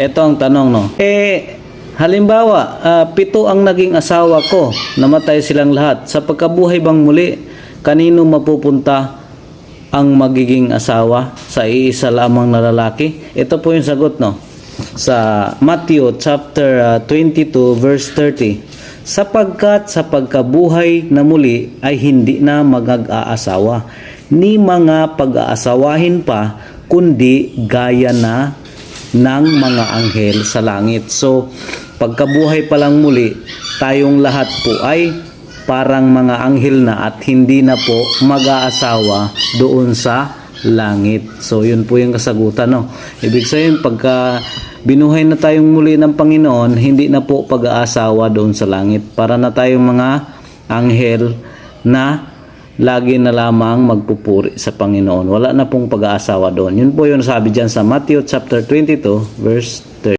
Ito ang tanong, no? Eh, halimbawa, ah, pito ang naging asawa ko, namatay silang lahat. Sa pagkabuhay bang muli, kanino mapupunta ang magiging asawa sa iisa lamang na lalaki? Ito po yung sagot, no? Sa Matthew chapter ah, 22 verse 30. Sapagkat sa pagkabuhay na muli ay hindi na magag-aasawa, ni mga pag-aasawahin pa, kundi gaya na ng mga anghel sa langit. So, pagkabuhay pa lang muli, tayong lahat po ay parang mga anghel na at hindi na po mag-aasawa doon sa langit. So, yun po yung kasagutan. No? Ibig sabihin, pagka binuhay na tayong muli ng Panginoon, hindi na po pag-aasawa doon sa langit. Para na tayong mga anghel na lagi na lamang magpupuri sa Panginoon. Wala na pong pag-aasawa doon. Yun po yung sabi dyan sa Matthew chapter 22 verse